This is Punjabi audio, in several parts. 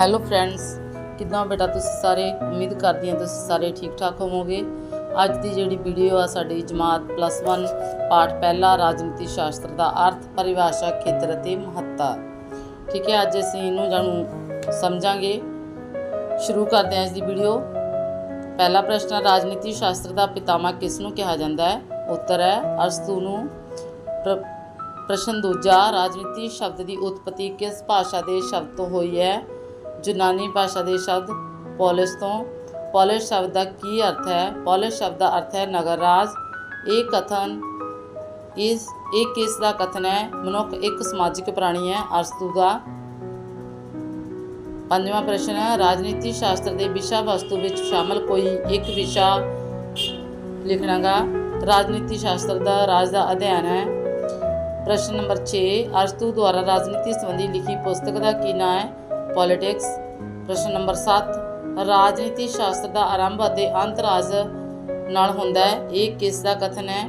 ਹੈਲੋ ਫਰੈਂਡਸ ਕਿੱਦਾਂ ਬੇਟਾ ਤੁਸੀਂ ਸਾਰੇ? ਉਮੀਦ ਕਰਦੀ ਹਾਂ ਤੁਸੀਂ ਸਾਰੇ ਠੀਕ ਠਾਕ ਹੋਵੋਗੇ। ਅੱਜ ਦੀ ਜਿਹੜੀ ਵੀਡੀਓ ਆ ਸਾਡੀ ਜਮਾਤ ਪਲੱਸ 1 ਪਾਠ ਪਹਿਲਾ ਰਾਜਨੀਤੀ ਸ਼ਾਸਤਰ ਦਾ ਅਰਥ, ਪਰਿਭਾਸ਼ਾ, ਖੇਤਰ ਅਤੇ ਮਹੱਤਤਾ। ਠੀਕ ਹੈ, ਅੱਜ ਅਸੀਂ ਇਹਨੂੰ ਜਾਣੂ ਸਮਝਾਂਗੇ। ਸ਼ੁਰੂ ਕਰਦੇ ਹਾਂ ਅੱਜ ਦੀ ਵੀਡੀਓ ਪਹਿਲਾ ਪ੍ਰਸ਼ਨ, ਰਾਜਨੀਤੀ ਸ਼ਾਸਤਰ ਦਾ ਪਿਤਾਮਾ ਕਿਸ ਨੂੰ ਕਿਹਾ ਜਾਂਦਾ ਹੈ? ਉੱਤਰ ਹੈ ਅਰਸਤੂ ਨੂੰ। ਪ੍ਰਸ਼ਨ ਦੂਜਾ, ਰਾਜਨੀਤੀ ਸ਼ਬਦ ਦੀ ਉਤਪਤੀ ਕਿਸ ਭਾਸ਼ਾ ਦੇ ਸ਼ਬਦ ਤੋਂ ਹੋਈ ਹੈ? ਯੂਨਾਨੀ ਭਾਸ਼ਾ ਦੇ ਸ਼ਬਦ ਪੋਲਿਸ ਤੋਂ, ਪੋਲਿਸ ਸ਼ਬਦ ਦਾ ਕੀ ਅਰਥ ਹੈ? ਪੋਲਿਸ ਸ਼ਬਦ ਦਾ ਅਰਥ ਹੈ ਨਗਰ ਰਾਜ ਇਹ ਕਥਨ ਇਸ, ਇਹ ਕਿਸ ਦਾ ਕਥਨ ਹੈ? ਮਨੁੱਖ ਇੱਕ ਸਮਾਜਿਕ ਪ੍ਰਾਣੀ ਹੈ, ਅਰਸਤੂ ਦਾ। ਪੰਜਵਾਂ ਪ੍ਰਸ਼ਨ ਹੈ, ਰਾਜਨੀਤੀ ਸ਼ਾਸਤਰ ਦੇ ਵਿਸ਼ਾ ਵਸਤੂ ਵਿੱਚ ਸ਼ਾਮਲ ਕੋਈ ਇੱਕ ਵਿਸ਼ਾ ਲਿਖਣਾਗਾ? ਰਾਜਨੀਤੀ ਸ਼ਾਸਤਰ ਦਾ ਰਾਜ ਦਾ ਅਧਿਐਨ ਹੈ। ਪ੍ਰਸ਼ਨ ਨੰਬਰ 6 ਅਰਸਤੂ ਦੁਆਰਾ ਰਾਜਨੀਤੀ ਸੰਬੰਧੀ ਲਿਖੀ ਪੁਸਤਕ ਦਾ ਕੀ ਨਾਮ ਹੈ? ਪੋਲਿਟਿਕਸ ਪ੍ਰਸ਼ਨ ਨੰਬਰ 7 ਰਾਜਨੀਤੀ ਸ਼ਾਸਤਰ ਦਾ ਆਰੰਭ ਅਤੇ ਅੰਤ ਰਾਜ ਨਾਲ ਹੁੰਦਾ ਹੈ। ਇਹ ਕਿਸ ਦਾ ਕਥਨ ਹੈ?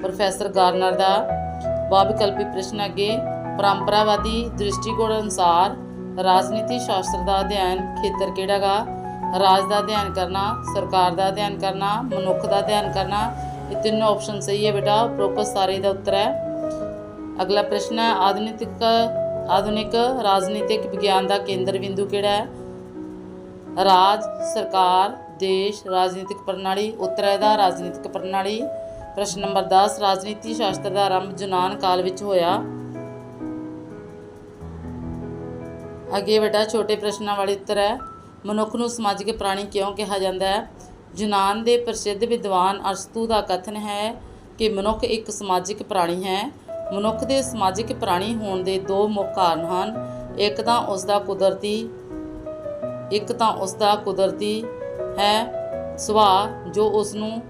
ਪ੍ਰੋਫੈਸਰ ਗਾਰਨਰ ਦਾ। ਬਹੁਵਿਕਲਪੀ ਪ੍ਰਸ਼ਨ ਅੱਗੇ, ਪਰੰਪਰਾਵਾਦੀ ਦ੍ਰਿਸ਼ਟੀਕੋਣ ਅਨੁਸਾਰ ਰਾਜਨੀਤੀ ਸ਼ਾਸਤਰ ਦਾ ਅਧਿਐਨ ਖੇਤਰ ਕਿਹੜਾਗਾ ਰਾਜ ਦਾ ਅਧਿਐਨ ਕਰਨਾ, ਸਰਕਾਰ ਦਾ ਅਧਿਐਨ ਕਰਨਾ, ਮਨੁੱਖ ਦਾ ਅਧਿਐਨ ਕਰਨਾ, ਇਹ ਤਿੰਨੋਂ ਆਪਸ਼ਨ ਸਹੀ ਹੈ ਬੇਟਾ। ਉਪਰੋਕਤ ਸਾਰੇ ਦਾ ਉੱਤਰ ਹੈ। ਅਗਲਾ ਪ੍ਰਸ਼ਨ ਹੈ, ਆਧੁਨਿਕ ਆਧੁਨਿਕ ਰਾਜਨੀਤਿਕ ਵਿਗਿਆਨ ਦਾ ਕੇਂਦਰ ਬਿੰਦੂ ਕਿਹੜਾ ਹੈ? ਰਾਜ, ਸਰਕਾਰ, ਦੇਸ਼, ਰਾਜਨੀਤਿਕ ਪ੍ਰਣਾਲੀ ਉੱਤਰ ਹੈ ਦਾ ਰਾਜਨੀਤਿਕ ਪ੍ਰਣਾਲੀ। ਪ੍ਰਸ਼ਨ ਨੰਬਰ 10 ਰਾਜਨੀਤੀ ਸ਼ਾਸਤਰ ਦਾ ਆਰੰਭ ਯੂਨਾਨ ਕਾਲ ਵਿੱਚ ਹੋਇਆ। ਅੱਗੇ ਬੇਟਾ ਛੋਟੇ ਪ੍ਰਸ਼ਨਾਂ ਵਾਲੇ ਉੱਤਰ ਹੈ, ਮਨੁੱਖ ਨੂੰ ਸਮਾਜਿਕ ਪ੍ਰਾਣੀ ਕਿਉਂ ਕਿਹਾ ਜਾਂਦਾ ਹੈ? ਯੂਨਾਨ ਦੇ ਪ੍ਰਸਿੱਧ ਵਿਦਵਾਨ ਅਰਸਤੂ ਦਾ ਕਥਨ ਹੈ ਕਿ ਮਨੁੱਖ ਇੱਕ ਸਮਾਜਿਕ ਪ੍ਰਾਣੀ ਹੈ। ਮਨੁੱਖ ਦੇ ਸਮਾਜਿਕ ਪ੍ਰਾਣੀ ਹੋਣ ਦੇ ਦੋ ਮੁੱਖ ਕਾਰਨ ਹਨ। ਇੱਕ ਤਾਂ ਉਸ ਦਾ ਕੁਦਰਤੀ, ਇੱਕ ਤਾਂ ਉਸ ਦਾ ਕੁਦਰਤੀ ਹੈ ਸੁਭਾਅ ਜੋ ਉਸ ਨੂੰ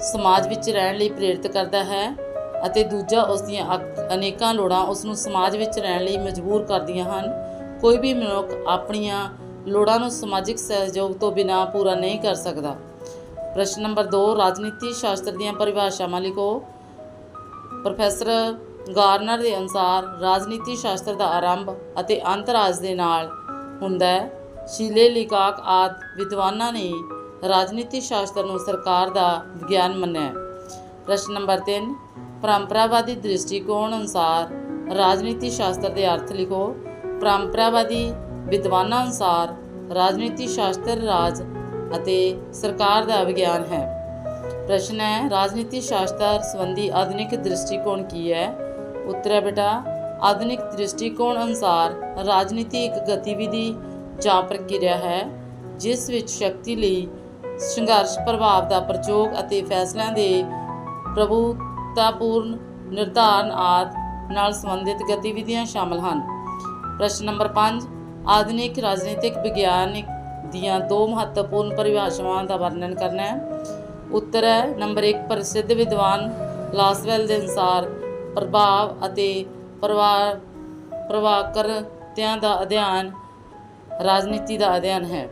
ਸਮਾਜ ਵਿੱਚ ਰਹਿਣ ਲਈ ਪ੍ਰੇਰਿਤ ਕਰਦਾ ਹੈ ਅਤੇ ਦੂਜਾ ਉਸ ਦੀਆਂ ਅਕ- ਅਨੇਕਾਂ ਲੋੜਾਂ ਉਸ ਨੂੰ ਸਮਾਜ ਵਿੱਚ ਰਹਿਣ ਲਈ ਮਜਬੂਰ ਕਰਦੀਆਂ ਹਨ। ਕੋਈ ਵੀ ਮਨੁੱਖ ਆਪਣੀਆਂ ਲੋੜਾਂ ਨੂੰ ਸਮਾਜਿਕ ਸਹਿਯੋਗ ਤੋਂ ਬਿਨਾਂ ਪੂਰਾ ਨਹੀਂ ਕਰ ਸਕਦਾ। ਪ੍ਰਸ਼ਨ ਨੰਬਰ 2 ਰਾਜਨੀਤੀ ਸ਼ਾਸਤਰ ਦੀਆਂ ਪਰਿਭਾਸ਼ਾਵਾਂ ਲਿਖੋ। ਪ੍ਰੋਫੈਸਰ ਗਾਰਨਰ ਦੇ ਅਨੁਸਾਰ ਰਾਜਨੀਤੀ ਸ਼ਾਸਤਰ ਦਾ ਆਰੰਭ ਅਤੇ ਅੰਤ ਰਾਜ ਦੇ ਨਾਲ ਹੁੰਦਾ ਹੈ। ਸ਼ੀਲੇ ਲਿਕਾਕ ਆਦ ਵਿਦਵਾਨਾਂ ਨੇ ਰਾਜਨੀਤੀ ਸ਼ਾਸਤਰ ਨੂੰ ਸਰਕਾਰ ਦਾ ਵਿਗਿਆਨ ਮੰਨਿਆ ਪ੍ਰਸ਼ਨ ਨੰਬਰ 3 ਪਰੰਪਰਾਵਾਦੀ ਦ੍ਰਿਸ਼ਟੀਕੋਣ ਅਨੁਸਾਰ ਰਾਜਨੀਤੀ ਸ਼ਾਸਤਰ ਦੇ ਅਰਥ ਲਿਖੋ। ਪਰੰਪਰਾਵਾਦੀ ਵਿਦਵਾਨਾਂ ਅਨੁਸਾਰ ਰਾਜਨੀਤੀ ਸ਼ਾਸਤਰ, ਰਾਜ ਅਤੇ ਸਰਕਾਰ ਦਾ ਵਿਗਿਆਨ ਹੈ। ਪ੍ਰਸ਼ਨ ਹੈ, ਰਾਜਨੀਤੀ ਸ਼ਾਸਤਰ ਸੰਬੰਧੀ ਆਧੁਨਿਕ ਦ੍ਰਿਸ਼ਟੀਕੋਣ ਕੀ ਹੈ? ਉੱਤਰ ਹੈ ਬੇਟਾ, ਆਧੁਨਿਕ ਦ੍ਰਿਸ਼ਟੀਕੋਣ ਅਨੁਸਾਰ ਰਾਜਨੀਤੀ ਇੱਕ ਗਤੀਵਿਧੀ ਜਾਂ ਪ੍ਰਕਿਰਿਆ ਹੈ, ਜਿਸ ਵਿੱਚ ਸ਼ਕਤੀ ਲਈ ਸੰਘਰਸ਼ ਪ੍ਰਭਾਵ ਦਾ ਪ੍ਰਯੋਗ ਅਤੇ ਫੈਸਲਿਆਂ ਦੇ ਪ੍ਰਭੂਤਾਪੂਰਨ ਨਿਰਧਾਰਨ ਆਦਿ ਨਾਲ ਸੰਬੰਧਿਤ ਗਤੀਵਿਧੀਆਂ ਸ਼ਾਮਲ ਹਨ। ਪ੍ਰਸ਼ਨ ਨੰਬਰ 5 ਆਧੁਨਿਕ ਰਾਜਨੀਤਿਕ ਵਿਗਿਆਨ ਦੀਆਂ ਦੋ ਮਹੱਤਵਪੂਰਨ ਪਰਿਭਾਸ਼ਾਵਾਂ ਦਾ ਵਰਣਨ ਕਰਨਾ ਹੈ। ਉੱਤਰ ਹੈ। ਨੰਬਰ 1 ਪ੍ਰਸਿੱਧ ਵਿਦਵਾਨ ਲਾਸਵੈਲ ਦੇ ਅਨੁਸਾਰ ਪ੍ਰਭਾਵ ਅਤੇ ਪ੍ਰਵਾਹ ਪ੍ਰਵਾਹਕਰਤਿਆਂ ਦਾ ਅਧਿਐਨ ਰਾਜਨੀਤੀ ਦਾ ਅਧਿਐਨ ਹੈ।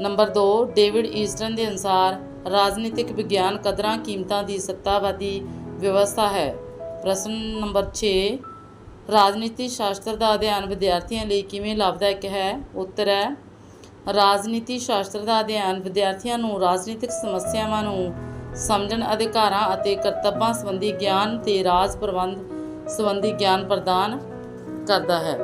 ਨੰਬਰ 2 ਡੇਵਿਡ ਈਸਟਨ ਦੇ ਅਨੁਸਾਰ ਰਾਜਨੀਤਿਕ ਵਿਗਿਆਨ ਕਦਰਾਂ ਕੀਮਤਾਂ ਦੀ ਸੱਤਾਵਾਦੀ ਵਿਵਸਥਾ ਹੈ? ਪ੍ਰਸ਼ਨ ਨੰਬਰ 6 ਰਾਜਨੀਤੀ ਸ਼ਾਸਤਰ ਦਾ ਅਧਿਐਨ ਵਿਦਿਆਰਥੀਆਂ ਲਈ ਕਿਵੇਂ ਲਾਭਦਾਇਕ ਹੈ? ਉੱਤਰ ਹੈ ਰਾਜਨੀਤੀ ਸ਼ਾਸਤਰ ਦਾ ਅਧਿਐਨ ਵਿਦਿਆਰਥੀਆਂ ਨੂੰ ਰਾਜਨੀਤਿਕ ਸਮੱਸਿਆਵਾਂ ਨੂੰ ਸਮਝਣ ਅਧਿਕਾਰਾਂ ਅਤੇ ਕਰਤੱਵਾਂ ਸੰਬੰਧੀ ਗਿਆਨ ਤੇ ਰਾਜ ਪ੍ਰਬੰਧ ਸੰਬੰਧੀ ਗਿਆਨ ਪ੍ਰਦਾਨ ਕਰਦਾ ਹੈ।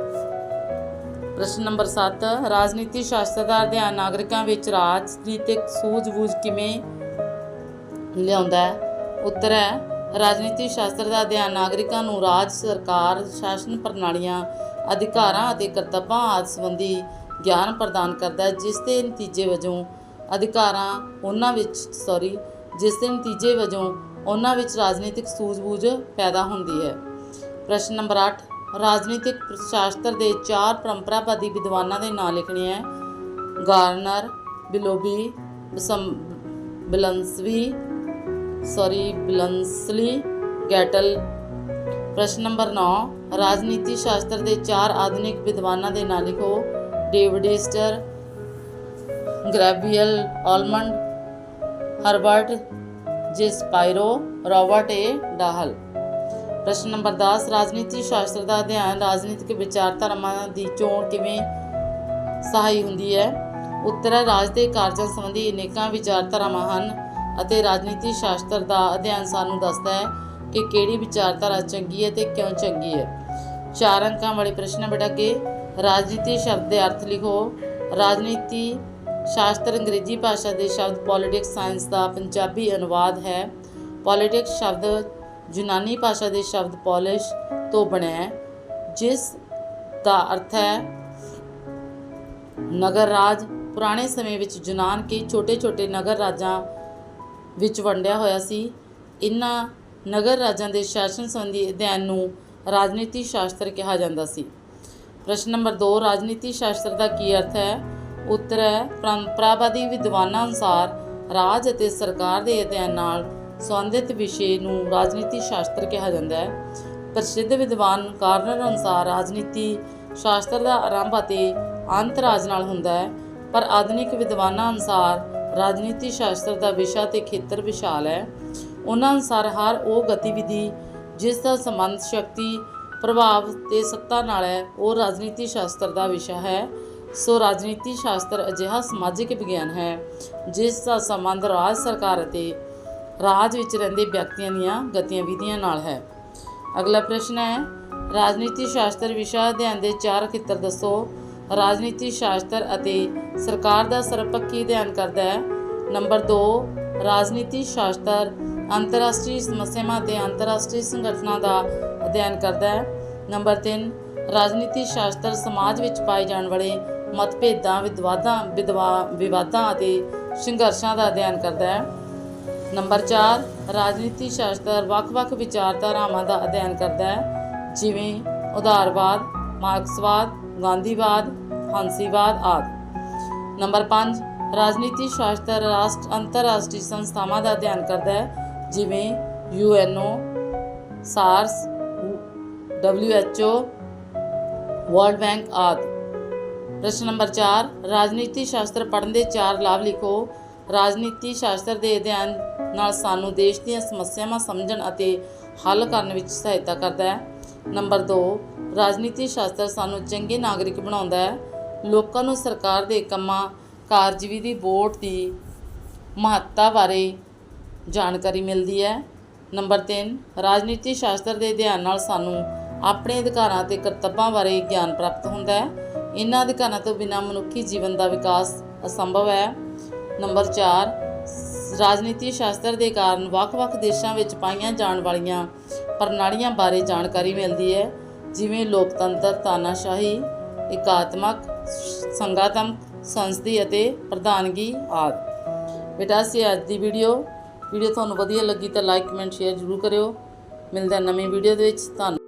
ਪ੍ਰਸ਼ਨ ਨੰਬਰ 7 ਰਾਜਨੀਤੀ ਸ਼ਾਸਤਰ ਦਾ ਅਧਿਐਨ ਨਾਗਰਿਕਾਂ ਵਿੱਚ ਰਾਜਨੀਤਿਕ ਸੂਝ-ਬੂਝ ਕਿਵੇਂ ਲਿਆਉਂਦਾ ਹੈ? ਉੱਤਰ ਹੈ, ਰਾਜਨੀਤੀ ਸ਼ਾਸਤਰ ਦਾ ਅਧਿਐਨ ਨਾਗਰਿਕਾਂ ਨੂੰ ਰਾਜ, ਸਰਕਾਰ, ਸ਼ਾਸਨ ਪ੍ਰਣਾਲੀਆਂ, ਅਧਿਕਾਰਾਂ ਅਤੇ ਕਰਤੱਵਾਂ ਆਦਿ ਸੰਬੰਧੀ ਗਿਆਨ ਪ੍ਰਦਾਨ ਕਰਦਾ ਹੈ, ਜਿਸ ਦੇ ਨਤੀਜੇ ਵਜੋਂ ਅਧਿਕਾਰਾਂ ਉਹਨਾਂ ਵਿੱਚ ਸੌਰੀ ਜਿਸ ਦੇ ਨਤੀਜੇ ਵਜੋਂ ਉਹਨਾਂ ਵਿੱਚ ਰਾਜਨੀਤਿਕ ਸੂਝ-ਬੂਝ ਪੈਦਾ ਹੁੰਦੀ ਹੈ। ਪ੍ਰਸ਼ਨ ਨੰਬਰ 8 ਰਾਜਨੀਤਿਕ ਸ਼ਾਸਤਰ ਦੇ ਚਾਰ ਪਰੰਪਰਾਵਾਦੀ ਵਿਦਵਾਨਾਂ ਦੇ ਨਾਂ ਲਿਖਣੇ ਹੈ। ਗਾਰਨਰ, ਬਿਲੋਬੀ ਬਸਮ ਬਲੰਸਵੀ ਸੌਰੀ ਬਲੰਸਲੀ, ਗੈਟਲ। ਪ੍ਰਸ਼ਨ ਨੰਬਰ 9 ਰਾਜਨੀਤੀ ਸ਼ਾਸਤਰ ਦੇ ਚਾਰ ਆਧੁਨਿਕ ਵਿਦਵਾਨਾਂ ਦੇ ਨਾਂ ਲਿਖੋ। David Easton, Gabriel Almond, Herbert J Spiro Spiro A. Dahl. ਪ੍ਰਸ਼ਨ ਨੰਬਰ 10 ਰਾਜਨੀਤੀ ਸ਼ਾਸਤਰ ਦਾ ਅਧਿਐਨ ਰਾਜਨੀਤਿਕ ਵਿਚਾਰਧਾਰਾਵਾਂ ਦੀ ਚੋਣ ਕਿਵੇਂ ਸਹਾਈ ਹੁੰਦੀ ਹੈ? ਉੱਤਰ ਹੈ, ਰਾਜ ਦੇ ਕਾਰਜਾਂ ਸੰਬੰਧੀ ਅਨੇਕਾਂ ਵਿਚਾਰਧਾਰਾਵਾਂ ਹਨ ਅਤੇ ਰਾਜਨੀਤੀ ਸ਼ਾਸਤਰ ਦਾ ਅਧਿਐਨ ਸਾਨੂੰ ਦੱਸਦਾ ਹੈ ਕਿ ਕਿਹੜੀ ਵਿਚਾਰਧਾਰਾ ਚੰਗੀ ਹੈ ਤੇ ਕਿਉਂ ਚੰਗੀ ਹੈ। ਚਾਰ ਅੰਕਾਂ ਵਾਲੇ ਪ੍ਰਸ਼ਨ ਬੇਟਾ, ਕੇ ਰਾਜਨੀਤੀ ਸ਼ਬਦ ਦੇ ਅਰਥ ਲਿਖੋ। ਰਾਜਨੀਤੀ ਸ਼ਾਸਤਰ ਅੰਗਰੇਜ਼ੀ ਭਾਸ਼ਾ ਦੇ ਸ਼ਬਦ ਪੋਲਿਟਿਕਸ ਸਾਇੰਸ ਦਾ ਪੰਜਾਬੀ ਅਨੁਵਾਦ ਹੈ। ਪੋਲਿਟਿਕਸ ਸ਼ਬਦ ਯੂਨਾਨੀ ਭਾਸ਼ਾ ਦੇ ਸ਼ਬਦ ਪੋਲਿਸ਼ ਤੋਂ ਬਣਿਆ ਜਿਸ ਦਾ ਅਰਥ ਹੈ ਨਗਰ ਰਾਜ। ਪੁਰਾਣੇ ਸਮੇਂ ਵਿੱਚ ਯੂਨਾਨ ਕੇ ਛੋਟੇ-ਛੋਟੇ ਨਗਰ ਰਾਜਾਂ ਵਿੱਚ ਵੰਡਿਆ ਹੋਇਆ ਸੀ। ਇਨ੍ਹਾਂ ਨਗਰ ਰਾਜਾਂ ਦੇ ਸ਼ਾਸਨ ਸੰਬੰਧੀ ਅਧਿਐਨ ਨੂੰ ਰਾਜਨੀਤੀ ਸ਼ਾਸਤਰ ਕਿਹਾ ਜਾਂਦਾ ਸੀ। ਪ੍ਰਸ਼ਨ ਨੰਬਰ 2 ਰਾਜਨੀਤੀ ਸ਼ਾਸਤਰ ਦਾ ਕੀ ਅਰਥ ਹੈ? ਉੱਤਰ ਹੈ ਪਰੰਪਰਾਵਾਦੀ ਵਿਦਵਾਨਾਂ ਅਨੁਸਾਰ ਰਾਜ ਅਤੇ ਸਰਕਾਰ ਦੇ ਅਧਿਐਨ ਨਾਲ ਸੰਬੰਧਿਤ ਵਿਸ਼ੇ ਨੂੰ ਰਾਜਨੀਤੀ ਸ਼ਾਸਤਰ ਕਿਹਾ ਜਾਂਦਾ ਹੈ। ਪ੍ਰਸਿੱਧ ਵਿਦਵਾਨ ਕਾਰਨਰ ਅਨੁਸਾਰ ਰਾਜਨੀਤੀ ਸ਼ਾਸਤਰ ਦਾ ਆਰੰਭ ਅਤੇ ਅੰਤ ਰਾਜ ਨਾਲ ਹੁੰਦਾ ਹੈ, ਪਰ ਆਧੁਨਿਕ ਵਿਦਵਾਨਾਂ ਅਨੁਸਾਰ ਰਾਜਨੀਤੀ ਸ਼ਾਸਤਰ ਦਾ ਵਿਸ਼ਾ ਤੇ ਖੇਤਰ ਵਿਸ਼ਾਲ ਹੈ। ਉਹਨਾਂ ਅਨੁਸਾਰ ਹਰ ਉਹ ਗਤੀਵਿਧੀ ਜਿਸ ਦਾ ਸੰਬੰਧ ਸ਼ਕਤੀ ਪ੍ਰਭਾਵ ਤੇ ਸੱਤਾ ਨਾਲ ਹੈ। ਉਹ ਰਾਜਨੀਤੀ ਸ਼ਾਸਤਰ ਦਾ ਵਿਸ਼ਾ ਹੈ। ਸੋ ਰਾਜਨੀਤੀ ਸ਼ਾਸਤਰ ਅਜਿਹਾ ਸਮਾਜਿਕ ਵਿਗਿਆਨ ਹੈ, ਜਿਸ ਦਾ ਸੰਬੰਧ ਰਾਜ ਸਰਕਾਰ ਅਤੇ ਰਾਜ ਵਿੱਚ ਰਹਿੰਦੇ ਵਿਅਕਤੀਆਂ ਦੀਆਂ ਗਤੀਵਿਧੀਆਂ ਨਾਲ ਹੈ। ਅਗਲਾ ਪ੍ਰਸ਼ਨ ਹੈ, ਰਾਜਨੀਤੀ ਸ਼ਾਸਤਰ ਵਿਸ਼ਾ ਅਧਿਐਨ ਦੇ ਚਾਰ ਖੇਤਰ ਦੱਸੋ। ਰਾਜਨੀਤੀ ਸ਼ਾਸਤਰ ਅਤੇ ਸਰਕਾਰ ਦਾ ਸਰਵਪੱਖੀ ਅਧਿਐਨ ਕਰਦਾ ਹੈ। ਨੰਬਰ 2 ਰਾਜਨੀਤੀ ਸ਼ਾਸਤਰ ਅੰਤਰਰਾਸ਼ਟਰੀ ਸਮੱਸਿਆਵਾਂ ਤੇ ਅੰਤਰਰਾਸ਼ਟਰੀ ਸੰਗਠਨਾਂ ਦਾ ਅਧਿਐਨ ਕਰਦਾ ਹੈ। ਨੰਬਰ 3 ਰਾਜਨੀਤੀ ਸ਼ਾਸਤਰ ਸਮਾਜ ਵਿੱਚ ਪਾਏ ਜਾਣ ਵਾਲੇ ਮਤਭੇਦਾਂ, ਵਿਦਵਾਦਾਂ ਵਿਦਵਾ ਵਿਵਾਦਾਂ ਅਤੇ ਸੰਘਰਸ਼ਾਂ ਦਾ ਅਧਿਐਨ ਕਰਦਾ ਹੈ। ਨੰਬਰ 4 ਰਾਜਨੀਤੀ ਸ਼ਾਸਤਰ ਵੱਖ-ਵੱਖ ਵਿਚਾਰਧਾਰਾਵਾਂ ਦਾ ਅਧਿਐਨ ਕਰਦਾ ਹੈ। ਜਿਵੇਂ ਉਦਾਰਵਾਦ, ਮਾਰਕਸਵਾਦ, ਗਾਂਧੀਵਾਦ, ਹਾਂਸੀਵਾਦ ਆਦਿ। ਨੰਬਰ 5 ਰਾਜਨੀਤੀ ਸ਼ਾਸਤਰ ਰਾਸ਼ਟਰ ਅੰਤਰਰਾਸ਼ਟਰੀ ਸੰਸਥਾਵਾਂ ਦਾ ਅਧਿਐਨ ਕਰਦਾ ਹੈ। ਜਿਵੇਂ UNO, SAARC WHO world bank ਆਦਿ। ਪ੍ਰਸ਼ਨ ਨੰਬਰ 4 ਰਾਜਨੀਤੀ ਸ਼ਾਸਤਰ ਪੜ੍ਹਨ ਦੇ ਚਾਰ ਲਾਭ ਲਿਖੋ। ਰਾਜਨੀਤੀ ਸ਼ਾਸਤਰ ਦੇ ਅਧਿਐਨ ਨਾਲ ਸਾਨੂੰ ਦੇਸ਼ ਦੀਆਂ ਸਮੱਸਿਆਵਾਂ ਸਮਝਣ ਅਤੇ ਹੱਲ ਕਰਨ ਵਿੱਚ ਸਹਾਇਤਾ ਕਰਦਾ ਹੈ। ਨੰਬਰ 2 ਰਾਜਨੀਤੀ ਸ਼ਾਸਤਰ ਸਾਨੂੰ ਚੰਗੇ ਨਾਗਰਿਕ ਬਣਾਉਂਦਾ ਹੈ। ਲੋਕਾਂ ਨੂੰ ਸਰਕਾਰ ਦੇ ਕੰਮਾਂ, ਕਾਰਜਵਿਧੀ ਬੋਰਡ ਦੀ ਮਹੱਤਤਾ ਬਾਰੇ ਜਾਣਕਾਰੀ ਮਿਲਦੀ ਹੈ। ਨੰਬਰ 3 ਰਾਜਨੀਤੀ ਸ਼ਾਸਤਰ ਦੇ ਅਧਿਐਨ ਨਾਲ ਸਾਨੂੰ ਆਪਣੇ ਅਧਿਕਾਰਾਂ ਤੇ ਕਰਤੱਵਾਂ ਬਾਰੇ ਗਿਆਨ ਪ੍ਰਾਪਤ ਹੁੰਦਾ ਹੈ। ਇਹਨਾਂ ਅਧਿਕਾਰਾਂ ਤੋਂ ਬਿਨਾਂ ਮਨੁੱਖੀ ਜੀਵਨ ਦਾ ਵਿਕਾਸ ਅਸੰਭਵ ਹੈ। ਨੰਬਰ 4 ਰਾਜਨੀਤੀ ਸ਼ਾਸਤਰ ਦੇ ਕਾਰਨ ਵੱਖ-ਵੱਖ ਦੇਸ਼ਾਂ ਵਿੱਚ ਪਾਈਆਂ ਜਾਣ ਵਾਲੀਆਂ ਪ੍ਰਣਾਲੀਆਂ ਬਾਰੇ ਜਾਣਕਾਰੀ ਮਿਲਦੀ ਹੈ। ਜਿਵੇਂ ਲੋਕਤੰਤਰ, ਤਾਨਾਸ਼ਾਹੀ, ਇਕਾਤਮਕ ਸੰਗਾਤਮਕ ਸੰਸਦੀ ਅਤੇ ਪ੍ਰਧਾਨਗੀ ਆਦਿ। ਬੇਟਾ ਸੀ ਅੱਜ ਦੀ ਵੀਡੀਓ ਵੀਡੀਓ ਤੁਹਾਨੂੰ ਵਧੀਆ ਲੱਗੀ ਤਾਂ ਲਾਈਕ ਕਮੈਂਟ ਸ਼ੇਅਰ ਜ਼ਰੂਰ ਕਰਿਓ। ਮਿਲਦਾ ਨਵੀਂ ਵੀਡੀਓ ਦੇ ਵਿੱਚ। ਧੰਨਵਾਦ।